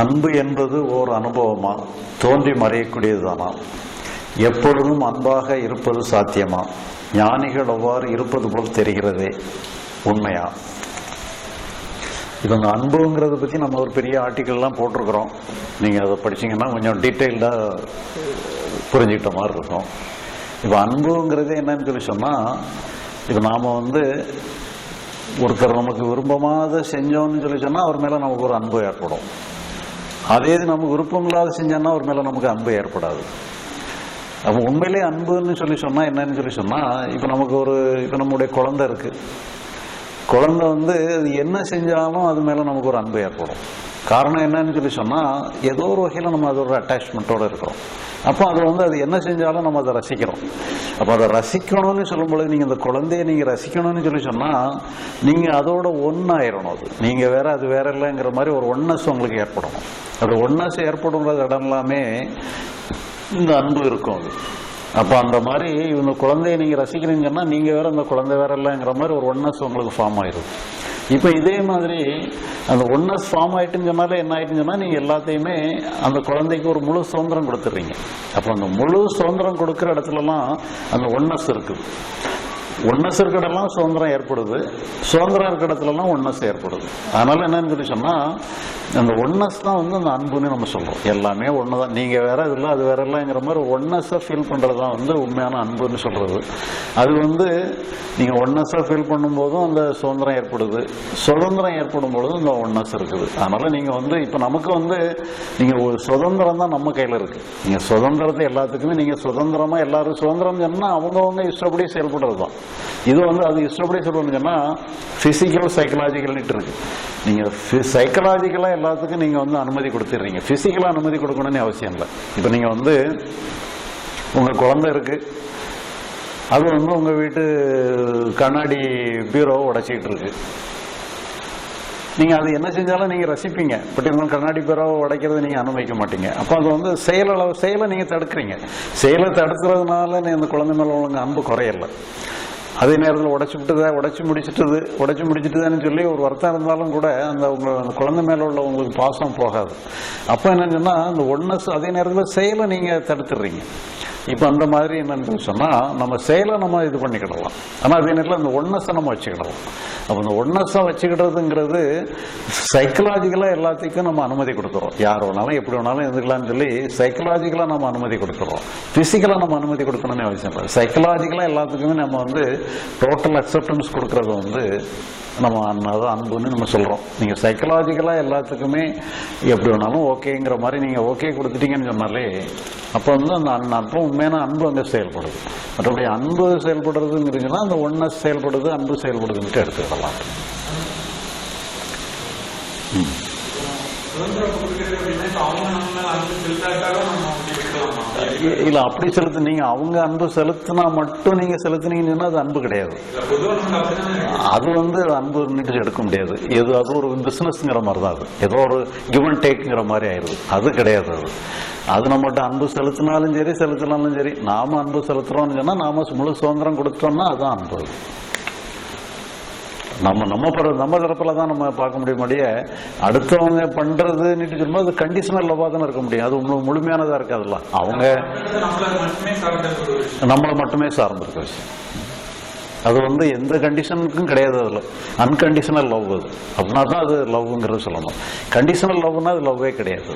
அன்பு என்பது ஓர் அனுபவமா? தோன்றி மறையக்கூடியதுதானா? எப்பொழுதும் அன்பாக இருப்பது சாத்தியமா? ஞானிகள் அவ்வாறு இருப்பது போல் தெரிகிறதே உண்மையா? இவங்க அன்புங்கிறத பற்றி நம்ம ஒரு பெரிய ஆர்டிக்கல்லாம் போட்டிருக்கிறோம். நீங்கள் அதை படிச்சீங்கன்னா கொஞ்சம் டீட்டெயில்டாக புரிஞ்சுக்கிட்ட மாதிரி இருக்கும். இப்போ அன்புங்கிறது என்னன்னு சொல்லி சொன்னால் இப்போ நாம் வந்து ஒருத்தர் நமக்கு விரும்பமாத செஞ்சோம்னு சொல்லி சொன்னால் அவர் மேலே நமக்கு ஒரு அன்பு ஏற்படும். அதே இது நம்ம விருப்பம் இல்லாத செஞ்சோன்னா ஒரு மேலே நமக்கு அன்பு ஏற்படாது. அப்போ உண்மையிலே அன்புன்னு சொல்லி சொன்னால் என்னன்னு சொல்லி சொன்னால் இப்போ நமக்கு ஒரு இப்போ நம்முடைய குழந்தை இருக்குது குழந்தை வந்து அது என்ன செஞ்சாலும் அது மேலே நமக்கு ஒரு அன்பு ஏற்படும். காரணம் என்னன்னு சொல்லி சொன்னால் ஏதோ ஒரு வகையில் நம்ம அதோட அட்டாச்மெண்ட்டோடு இருக்கிறோம். அப்போ அது வந்து அது என்ன செஞ்சாலும் நம்ம அதை ரசிக்கிறோம். அப்போ அதை ரசிக்கணும்னு சொல்லும்பொழுது நீங்கள் இந்த குழந்தைய நீங்கள் ரசிக்கணும்னு சொல்லி சொன்னால் நீங்கள் அதோட ஒன்றாயிரணும் அது. நீங்கள் வேற அது வேற இல்லைங்கிற மாதிரி ஒரு ஒன்னஸ் உங்களுக்கு ஏற்படும். அது ஒன்னஸ் ஏற்படுங்கிற இடம் எல்லாமே இந்த அன்பு இருக்கும் அது. அப்போ அந்த மாதிரி இந்த குழந்தைய நீங்கள் ரசிக்கிறீங்கன்னா நீங்கள் வேற அந்த குழந்தை வேற இல்லைங்கிற மாதிரி ஒரு ஒன்னஸ் உங்களுக்கு ஃபார்ம் ஆயிடும் இப்போ இதே மாதிரி அந்த ஒன்னஸ் ஃபார்ம் ஆயிட்டுன்னு சொன்னாலே என்ன ஆயிட்டுன்னு சொன்னால் நீங்கள் எல்லாத்தையுமே அந்த குழந்தைக்கு ஒரு முழு சுதந்திரம் கொடுத்துட்றீங்க அப்போ அந்த முழு சுதந்திரம் கொடுக்குற இடத்துலலாம் அந்த ஒன்னஸ் இருக்குது. ஒன்னஸ் இருக்கிற இடம்லாம் சுதந்திரம் ஏற்படுது. சுதந்திரம் இருக்கிற இடத்துலலாம் ஒன்னஸ் ஏற்படுது. அதனால என்னன்னு சொல்லி சொன்னால் அந்த ஒன்னஸ் தான் வந்து அந்த அன்புன்னு நம்ம சொல்றோம். எல்லாமே ஒன்று தான் நீங்கள் வேற இதில் இல்லை அது வேற இல்லைங்கிற மாதிரி ஒன்னஸை ஃபீல் பண்ணுறது தான் வந்து உண்மையான அன்புன்னு சொல்றது. அது வந்து நீங்கள் ஒன்னஸை ஃபீல் பண்ணும்போதும் அந்த சுதந்திரம் ஏற்படுது. சுதந்திரம் ஏற்படும் பொழுதும் இந்த ஒன்னஸ் இருக்குது. அதனால நீங்கள் வந்து இப்போ நமக்கு வந்து நீங்கள் ஒரு சுதந்திரம் தான் நம்ம கையில் இருக்கு. நீங்கள் சுதந்திரத்தை எல்லாத்துக்குமே நீங்கள் சுதந்திரமா எல்லாரும் சுதந்திரம் சொன்னால் அவங்கவுங்க இஷ்டப்படி செயல்படுறது தான். இது வந்து அது இஷ்டப்படி சொல்லணும்னா சொன்னால் ஃபிசிக்கல் சைக்கலாஜிக்கல்னுட்டு இருக்கு. நீங்கள் சைக்கலாஜிக்கலாக எல்லாத்துக்கும் நீங்கள் வந்து அனுமதி கொடுத்துட்றீங்க. ஃபிசிக்கலாக அனுமதி கொடுக்கணும்னு அவசியம் இல்லை. இப்போ நீங்கள் வந்து உங்கள் குழந்தை இருக்கு. அது வந்து உங்கள் வீட்டு கண்ணாடி பீரோவை உடைச்சிக்கிட்டு இருக்கு. நீங்கள் அது என்ன செஞ்சாலும் நீங்கள் ரசிப்பீங்க. பட் இருந்தாலும் கண்ணாடி பீரோவை உடைக்கிறத நீங்கள் அனுமதிக்க மாட்டீங்க. அப்போ அது வந்து செயலளவு செயலை நீங்கள் தடுக்கிறீங்க. செயலை தடுக்கிறதுனால நீ அந்த குழந்தை மேலே உங்களுக்கு அன்பு குறையல. அதே நேரத்தில் உடைச்சு விட்டுதா உடச்சி முடிச்சிட்டது உடச்சி முடிச்சிட்டுதான்னு சொல்லி ஒரு வருத்தம் இருந்தாலும் கூட அந்த உங்களை அந்த குழந்தை மேலே உள்ள உங்களுக்கு பாசம் போகாது. அப்போ என்னன்னு சொன்னால் அந்த ஒன்னஸ் அதே நேரத்தில் செயலை நீங்கள் தடுத்துடுறீங்க. இப்போ அந்த மாதிரி என்னன்னு சொன்னால் நம்ம செயலை நம்ம இது பண்ணிக்கிடலாம். ஆனால் அதே நேரத்தில் அந்த ஒன்னஸை நம்ம வச்சுக்கிடலாம். அப்போ அந்த ஒன்னஸை வச்சுக்கிடுறதுங்கிறது சைக்கலாஜிக்கலாக எல்லாத்துக்கும் நம்ம அனுமதி கொடுக்குறோம். யார் வேணாலும் எப்படி வேணாலும் இருந்துக்கலாம்னு சொல்லி சைக்கலாஜிக்கலாக நம்ம அனுமதி கொடுக்குறோம். ஃபிசிக்கலாக நம்ம அனுமதி கொடுக்கணும்னு அவசியம் இல்லை. சைக்கலாஜிக்கலாக எல்லாத்துக்குமே நம்ம வந்து டோட்டல் அக்செப்டன்ஸ் கொடுக்கறது வந்து நம்ம அண்ணாதான் அதான் அன்புன்னு நம்ம சொல்கிறோம் நீங்கள் சைக்கலாஜிக்கலாக எல்லாத்துக்குமே எப்படி வேணாலும் ஓகேங்கிற மாதிரி நீங்கள் ஓகே கொடுத்துட்டீங்கன்னு சொன்னாலே அப்போ வந்து அந்த அன் அப்போ உண்மையான அன்பு அங்கே செயல்படுது. மற்றபடி அன்பு செயல்படுறதுங்கிறீங்கன்னா அந்த ஒன்னஸ் செயல்படுது அன்பு செயல்படுதுன்ட்டு எடுத்துக்கலாம் சுதந்திரம் கொடுக்குறது அப்படின்னா அவங்க நம்ம அன்பு செலுத்தாட்டாலும் நம்ம அப்படி விட்டுலாமா இல்ல அப்படி செலுத்து நீங்க அவங்க அன்பு செலுத்தினா மட்டும் நீங்க செலுத்தினீங்கன்னா அது அன்பு கிடையாது. அது வந்து அன்புன்னுட்டு எடுக்க முடியாது. எது அது ஒரு பிசினஸ்ங்கிற மாதிரி தான் அது. ஏதோ ஒரு கிவ் அண்ட் டேக்ங்கிற மாதிரி ஆயிடுது. அது கிடையாது அது. அது நம்மகிட்ட அன்பு செலுத்தினாலும் சரி செலுத்தினாலும் சரி நாம அன்பு செலுத்துறோம்னு சொன்னா நாம முழு சுதந்திரம் கொடுத்துட்டோம்னா அதுதான் அன்பு. நம்ம நம்ம பிற நம்ம தரப்புல தான் நம்ம பார்க்க முடியுமாடியே அடுத்தவங்க பண்றதுன்னுட்டு சொல்லும்போது அது கண்டிஷனல் லவ்வாக தானே இருக்க முடியும். அது முழு- முழுமையானதா இருக்காதுல்ல. அவங்க நம்மள மட்டுமே சார்ந்திருக்க விஷயம். அது வந்து எந்த கண்டிஷனுக்கும் கிடையாது அதில். அன்கண்டிஷனல் லவ் அது. அப்படின்னா தான் அது லவ்ங்கிறது சொல்லணும். கண்டிஷனல் லவ்னா அது லவ்வே கிடையாது.